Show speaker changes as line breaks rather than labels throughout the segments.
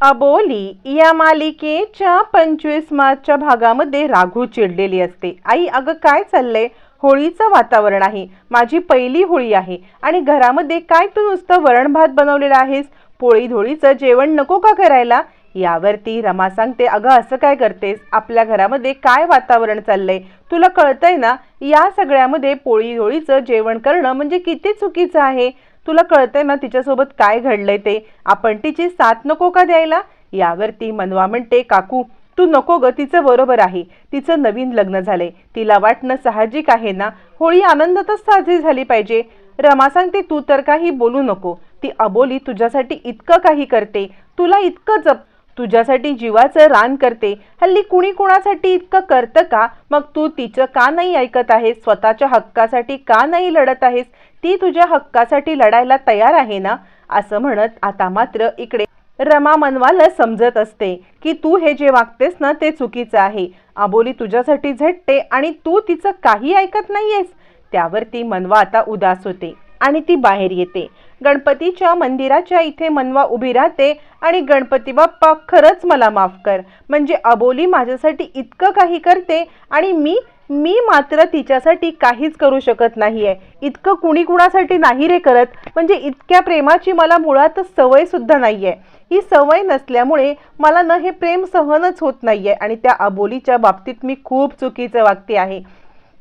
अबोली या मालिकेच्या पंचवीस मार्चच्या भागामध्ये राघू चिडलेली असते. आई अगं काय चाललंय? होळीचं वातावरण आहे. माझी पहिली होळी आहे. आणि घरामध्ये काय तू नुसतं वरण भात बनवलेलं आहेस? पोळी धोळीचं जेवण नको का करायला? यावरती रमा सांगते अगं असं काय करतेस? आपल्या घरामध्ये काय वातावरण चाललंय? तुला कळतंय ना? या सगळ्यामध्ये पोळी धोळीचं जेवण करणं म्हणजे किती चुकीचं आहे? तुला कळतंय ना तिच्यासोबत काय घडलंय ते? आपण तिची साथ नको का द्यायला? यावर ती मनवा म्हणते काकू तू नको ग तिचं बरोबर आहे. तिचं नवीन लग्न झालंय. तिला वाटणं साहजिक आहे ना? होळी आनंदातच साजरी झाली पाहिजे. रमा सांगते तू तर काही बोलू नको. ती अबोली तुझ्यासाठी इतकं काही करते. तुला इतकं जप तुझ्यासाठी जीवाचं रान करते. हल्ली कुणी कुणासाठी इतकं करतं का? मग तू तिचं का नाही ऐकत आहेस? स्वतःच्या हक्कासाठी का नाही लढत आहेस? ती तुझ्या हक्कासाठी लढायला तयार आहे ना? असं म्हणत आता मात्र इकडे रमा मनवाला समजत असते की तू हे जे वागतेस ना ते चुकीचं आहे. आबोली तुझ्यासाठी झटते आणि तू तिचं काही ऐकत नाहीयेस. त्यावर ती मनवा आता उदास होते आणि ती बाहेर येते. गणपतीच्या मंदिराच्या इथे मनवा उभी राहते आणि गणपती बाप्पा खरंच मला माफ कर. म्हणजे अबोली माझ्यासाठी इतकं काही करते आणि मी मी मात्र तिच्यासाठी काहीच करू शकत नाहीये. इतकं कुणी कुणासाठी नाही रे करत. म्हणजे इतक्या प्रेमाची मला मुळातच सवयसुद्धा नाही आहे ही सवय नसल्यामुळे मला न हे प्रेम सहनच होत नाही आहे आणि त्या अबोलीच्या बाबतीत मी खूप चुकीचं वागते आहे.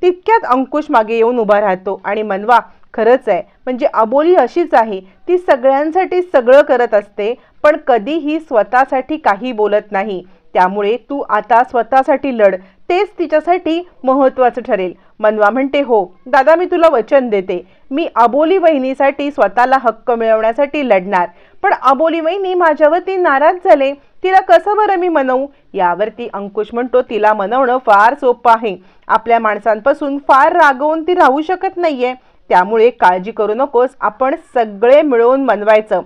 तितक्यात अंकुश मागे येऊन उभा राहतो आणि मनवा खरंच आहे. म्हणजे अबोली अशीच आहे. ती सगळ्यांसाठी सगळं करत असते पण कधीही स्वतःसाठी काही बोलत नाही. त्यामुळे तू आता स्वतःसाठी लढ. तेच तिच्यासाठी महत्त्वाचं ठरेल. मनवा म्हणते हो दादा मी तुला वचन देते. मी अबोली वहिनीसाठी स्वतःला हक्क मिळवण्यासाठी लढणार. पण अबोली वहिनी माझ्यावरती नाराज झाले. तिला कसं बरं मी मनवू? यावरती अंकुश म्हणतो तिला मनवणं फार सोपं आहे. आपल्या माणसांपासून फार रागवून ती राहू शकत नाहीये. त्यामुळे काळजी करू नकोस. आपण सगळे मिळवून मनवायचं.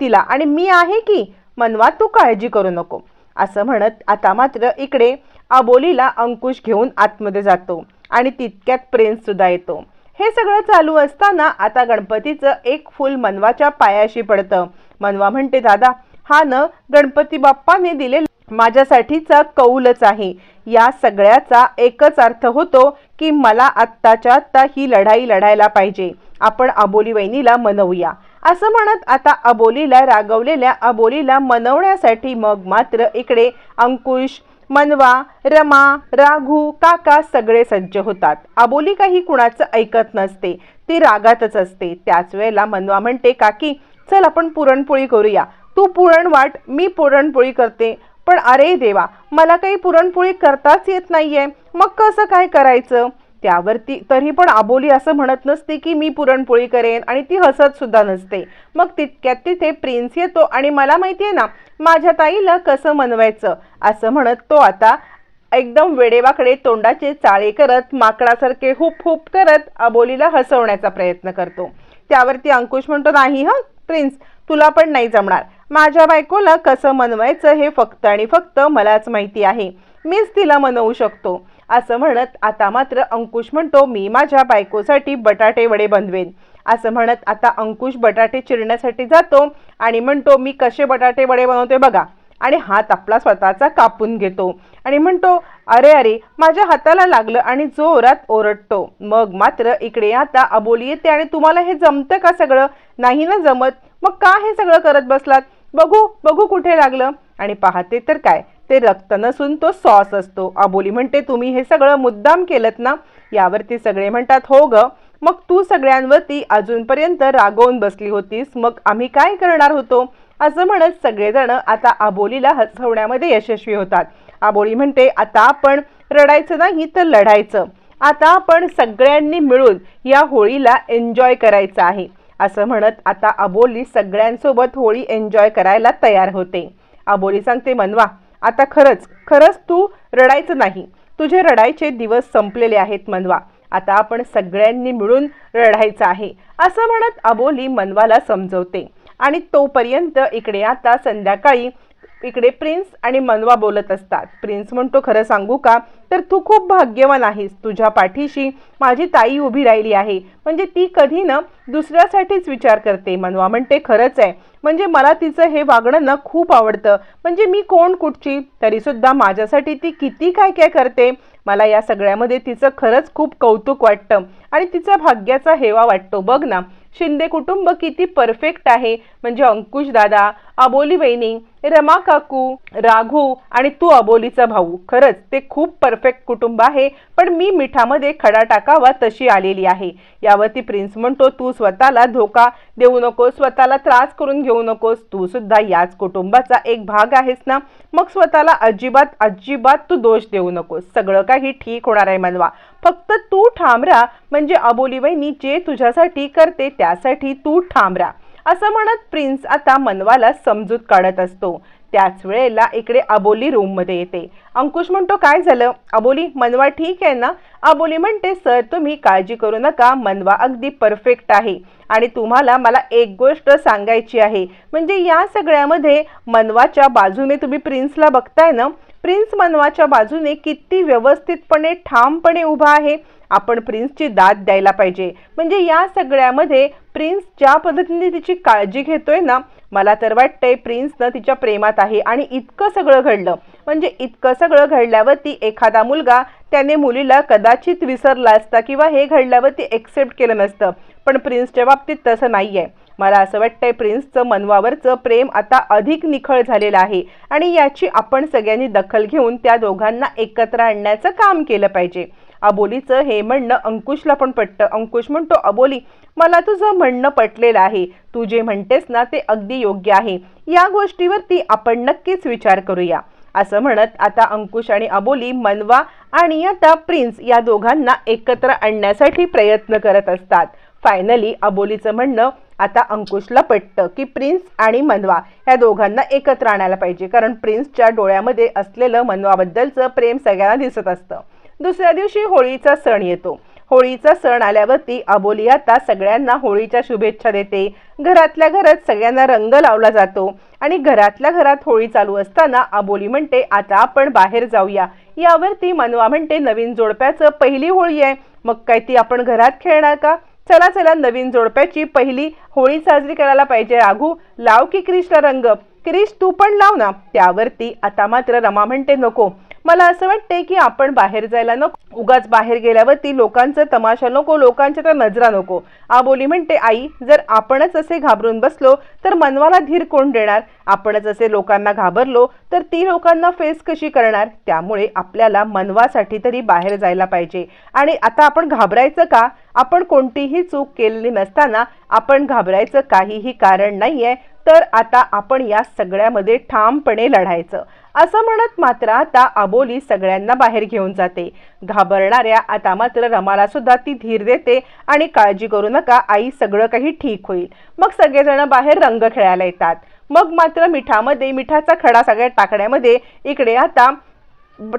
तिला आणि मी आहे की? मनवा तू काळजी करू नको. असं म्हणत आता मात्र इकडे अबोलीला अंकुश घेऊन आतमध्ये जातो आणि तितक्यात प्रेमसुद्धा येतो. हे सगळं चालू असताना आता गणपतीचं एक फुल मनवाच्या पायाशी पडतं. मनवा म्हणते दादा हा न गणपती बाप्पाने दिले माझ्यासाठीचा कौलच आहे. या सगळ्याचा एकच अर्थ होतो की मला आत्ताच्या आत्ता ही लढाई लढायला पाहिजे. आपण अबोली वहिनीला मनवूया. असं म्हणत आता अबोलीला रागवलेल्या अबोलीला मनवण्यासाठी मग मात्र इकडे अंकुश मनवा रमा राघू काका सगळे सज्ज होतात. अबोली काही कुणाचं ऐकत नसते. ती रागातच असते. त्याच वेळेला मनवा म्हणते काकी चल आपण पुरणपोळी करूया. तू पुरण वाट मी पुरणपोळी करते. पण अरे देवा मला काही पुरणपोळी करताच येत नाहीये. मग कसं काय करायचं? त्यावरती तरी पण आबोली असं म्हणत नसते की मी पुरणपोळी करेन आणि ती हसत सुद्धा नसते. मग तितक्यात तिथे प्रिन्स येतो आणि मला माहिती आहे ना माझ्या ताईला कसं मनवायचं? असं म्हणत तो आता एकदम वेडेवाकडे तोंडाचे चाळे करत माकडासारखे हुप हुप करत अबोलीला हसवण्याचा प्रयत्न करतो. त्यावरती अंकुश म्हणतो नाही हं प्रिन्स तुला पण नाही जमणार. माझ्या बायकोला कसं मनवायचं हे फक्त आणि फक्त मलाच माहिती आहे. मीच तिला मनवू शकतो. असं म्हणत आता मात्र अंकुश म्हणतो मी माझ्या बायकोसाठी बटाटे वडे बनवेन. असं म्हणत आता अंकुश बटाटे चिरण्यासाठी जातो आणि म्हणतो मी कसे बटाटे वडे बनवते बघा. आणि हात आपला स्वतःचा कापून घेतो आणि म्हणतो अरे अरे माझ्या हाताला लागलं आणि जोरात ओरडतो. मग मात्र इकडे आता अबोली येते आणि तुम्हाला हे जमतं का सगळं? नाही ना जमत. मग का हे सगळं करत बसलात? बघू बघू कुठे लागलं. आणि पाहते तर काय ते रक्त नसून तो सॉस असतो. अबोली म्हणते तुम्ही हे सगळं मुद्दाम केलं ना? यावरती सगळे म्हणतात हो ग. मग तू सगळ्यांवरती अजूनपर्यंत रागवून बसली होतीस. मग आम्ही काय करणार होतो? असं म्हणत सगळेजण आता आबोलीला हसवण्यामध्ये यशस्वी होतात. आबोली म्हणते आता आपण रडायचं नाही तर लढायचं. आता आपण सगळ्यांनी मिळून या होळीला एन्जॉय करायचं आहे. असं म्हणत आता अबोली सगळ्यांसोबत होळी एन्जॉय करायला तयार होते. आबोली सांगते मनवा आता खरंच खरंच तू रडायचं नाही. तुझे रडायचे दिवस संपलेले आहेत मनवा. आता आपण सगळ्यांनी मिळून रडायचं आहे असं म्हणत अबोली मनवाला समजवते. आणि तोपर्यंत इकडे आता संध्याकाळी इकडे प्रिन्स आणि मनवा बोलत असतात. प्रिन्स म्हणतो खरं सांगू का? तर तू खूप भाग्यवान आहेस. तुझ्या पाठीशी माझी ताई उभी राहिली आहे. म्हणजे ती कधी ना दुसऱ्यासाठीच विचार करते. मनवा म्हणते खरंच आहे. म्हणजे मला तिचं हे वागणं ना खूप आवडतं. म्हणजे मी कोण कुठची? तरीसुद्धा माझ्यासाठी ती किती काय काय करते? मला या सगळ्यामध्ये तिचं खरंच खूप कौतुक वाटतं. आणि तिचा भाग्याचा हेवा वाटतो. बघ ना शिंदे कुटुंब किती परफेक्ट आहे. म्हणजे अंकुश दादा अबोली वहिनी रमा काकू राघू आणि तू अबोलीचा भाऊ. खरंच ते खूप परफेक्ट कुटुंब आहे पण मी मिठामध्ये खडा टाकावा तशी आलेली आहे. यावरती प्रिन्स म्हणतो तू स्वतःला धोका देऊ नकोस स्वतःला त्रास करून घेऊ नकोस. तू सुद्धा याच कुटुंबाचा एक भाग आहेस ना? मग स्वतःला अजिबात अजिबात तू दोष देऊ नकोस. सगळं काही ठीक होणार आहे मनवा फक्त तू ठाम राहा. म्हणजे अबोली वहिनी जे तुझ्यासाठी करते त्यासाठी तू ठाम राहा. असं म्हणत प्रिन्स आता मनवाला समजूत काढत असतो. त्याच वेळेला इकडे अबोली रूममध्ये येते. अंकुश म्हणतो काय झालं? अबोली मनवा ठीक आहे ना? अबोली म्हणते सर तुम्ही काळजी करू नका. मनवा अगदी परफेक्ट आहे. आणि तुम्हाला मला एक गोष्ट सांगायची आहे. म्हणजे या सगळ्यामध्ये मनवाच्या बाजूने तुम्ही प्रिन्सला बघताय ना? प्रिन्स मनवाच्या बाजूने किती व्यवस्थितपणे ठामपणे उभा आहे. आपण प्रिन्सची दाद द्यायला पाहिजे. म्हणजे या सगळ्यामध्ये प्रिन्स ज्या पद्धतीने तिची काळजी घेतोय ना मला तर वाटतंय प्रिन्सनं तिच्या प्रेमात आहे आणि इतकं सगळं घडलं. म्हणजे इतकं सगळं घडल्यावरती एखादा मुलगा त्याने मुलीला कदाचित विसरला असता किंवा हे घडल्यावरती एक्सेप्ट केलं नसतं. पण प्रिन्सच्या बाबतीत तसं नाही आहे मला असं वाटतंय प्रिन्सचं मनवावरचं प्रेम आता अधिक निखळ झालेलं आहे आणि याची आपण सगळ्यांनी दखल घेऊन त्या दोघांना एकत्र आणण्याचं काम केलं पाहिजे. अबोलीचं हे म्हणणं अंकुशला पण पटतं. अंकुश म्हणतो अबोली मला तुझं म्हणणं पटलेलं आहे. तू जे म्हणतेस ना ते अगदी योग्य आहे. या गोष्टीवरती आपण नक्कीच विचार करूया. असं म्हणत आता अंकुश आणि अबोली मनवा आणि आता प्रिन्स या दोघांना एकत्र आणण्यासाठी प्रयत्न करत असतात. फायनली अबोलीचं म्हणणं आता अंकुशला पटतं की प्रिन्स आणि मनवा या दोघांना एकत्र आणायला पाहिजे. कारण प्रिन्सच्या डोळ्यामध्ये असलेलं मनवाबद्दलचं प्रेम सगळ्यांना दिसत असतं. दुसऱ्या दिवशी होळीचा सण येतो. होळीचा सण आल्यावरती अबोली आता सगळ्यांना होळीच्या शुभेच्छा देते. घरातल्या घरात सगळ्यांना रंग लावला जातो आणि घरातल्या घरात होळी चालू असताना अबोली म्हणते आता आपण बाहेर जाऊया. यावरती मनवा म्हणते नवीन जोडप्याचं पहिली होळी आहे. मग काय ती आपण घरात खेळणार का? चला चला नवीन जोडप्याची पहिली होळी साजरी करायला पाहिजे राघू. लाव की क्रिशला रंग. क्रिश तू पण लाव ना. त्यावरती आता मात्र रमा म्हणते नको. मला असं वाटतंय की आपण बाहेर जायला नको. उगाच बाहेर गेल्यावरती लोकांचं तमाशा नको लोकांच्या तर नजरा नको. आबोली म्हणते आई जर आपणच असे घाबरून बसलो तर मनवाला धीर कोण देणार? आपणच असे लोकांना घाबरलो तर ती लोकांना फेस कशी करणार? त्यामुळे आपल्याला मनवासाठी तरी बाहेर जायला पाहिजे. आणि आता आपण घाबरायचं का? आपण कोणतीही चूक केलेली नसताना आपण घाबरायचं काहीही कारण नाहीये तर आता आपण या सगळ्यामध्ये ठामपणे लढायचं. असं म्हणत मात्र आता अबोली सगळ्यांना बाहेर घेऊन जाते. घाबरणाऱ्या आता मात्र रमाला सुद्धा ती धीर देते आणि काळजी करू नका आई सगळं काही ठीक होईल. मग सगळेजण बाहेर रंग खेळायला येतात. मग मात्र मिठामध्ये मिठाचा खडा सगळ्या टाकण्यामध्ये इकडे आता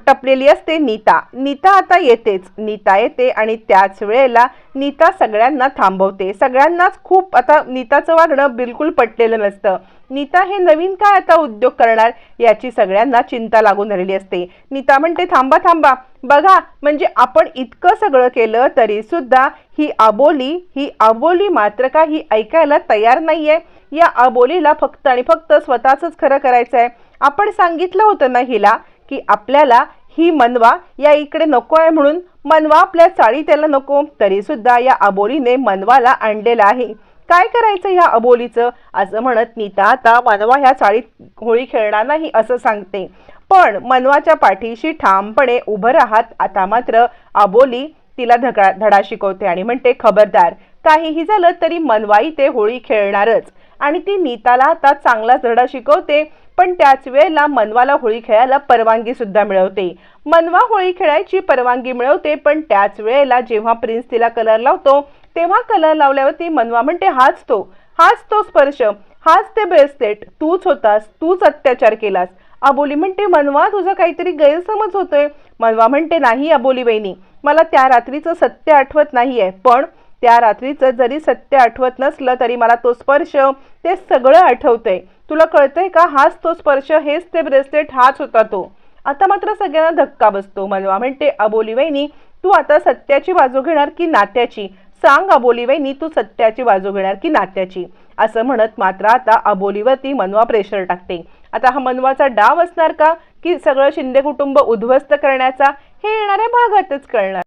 टपलेली असते नीता. नीता आता येतेच. नीता येते आणि त्याच वेळेला नीता सगळ्यांना थांबवते. सगळ्यांनाच खूप आता नीताचं वागणं बिलकुल पटलेलं नसतं. नीता हे नवीन काय आता उद्योग करणार याची सगळ्यांना चिंता लागून राहिली असते. नीता म्हणते थांबा थांबा. बघा म्हणजे आपण इतकं सगळं केलं तरी सुद्धा ही आबोली ही आबोली मात्र का ही ऐकायला तयार नाहीये. या आबोलीला फक्त आणि फक्त स्वतःच खरं करायचं आहे आपण सांगितलं होतं ना हिला की आपल्याला ही मनवा या इकडे नको आहे म्हणून मनवा आपल्या चाळी त्याला नको. तरी सुद्धा या अबोलीने मनवाला आणलेलं आहे. काय करायचं ह्या अबोलीचं? असं म्हणत नीता आता मनवा ह्या चाळीत होळी खेळणार नाही असं सांगते. पण मनवाच्या पाठीशी ठामपणे उभं राहत आता मात्र अबोली तिला धगा धडा शिकवते आणि म्हणते खबरदार काहीही झालं तरी मनवाई ते होळी खेळणारच. आणि ती नीताला आता चांगलाच धडा शिकवते. पण त्याच वेळेला मनवाला होळी खेळायला परवानगी सुद्धा मिळवते. मनवा होळी खेळायची परवानगी मिळवते पण त्याच वेळेला जेव्हा प्रिन्स तिला कलर लावतो तेव्हा कलर लावल्यावरती मनवा म्हणते हाच तो हाच तो स्पर्श हाच ते ब्रेसलेट तूच होतास तूच अत्याचार केलास. अबोली म्हणते मनवा तुझा काहीतरी गैरसमज होतोय. मनवा म्हणते नाही अबोली वहिनी मला त्या रात्रीचं सत्य आठवत नाहीये पण त्या रात्रीचं जरी सत्य आठवत नसलं तरी मला तो स्पर्श ते सगळं आठवतंय. तुला कळतंय का? हाच तो स्पर्श हेच ते ब्रेसलेट हाच होता तो. आता मात्र सगळ्यांना धक्का बसतो. मनवा म्हणते अबोली वहिनी तू आता सत्याची बाजू घेणार की नात्याची? सांग अबोली वहिनी तू सत्याची बाजू घेणार की नात्याची? असं म्हणत मात्र आता अबोलीवरती मनवा प्रेशर टाकते. आता हा मनवाचा डाव असणार का? की सगळं शिंदे कुटुंब उद्ध्वस्त करण्याचा? हे येणाऱ्या भागातच कळणार.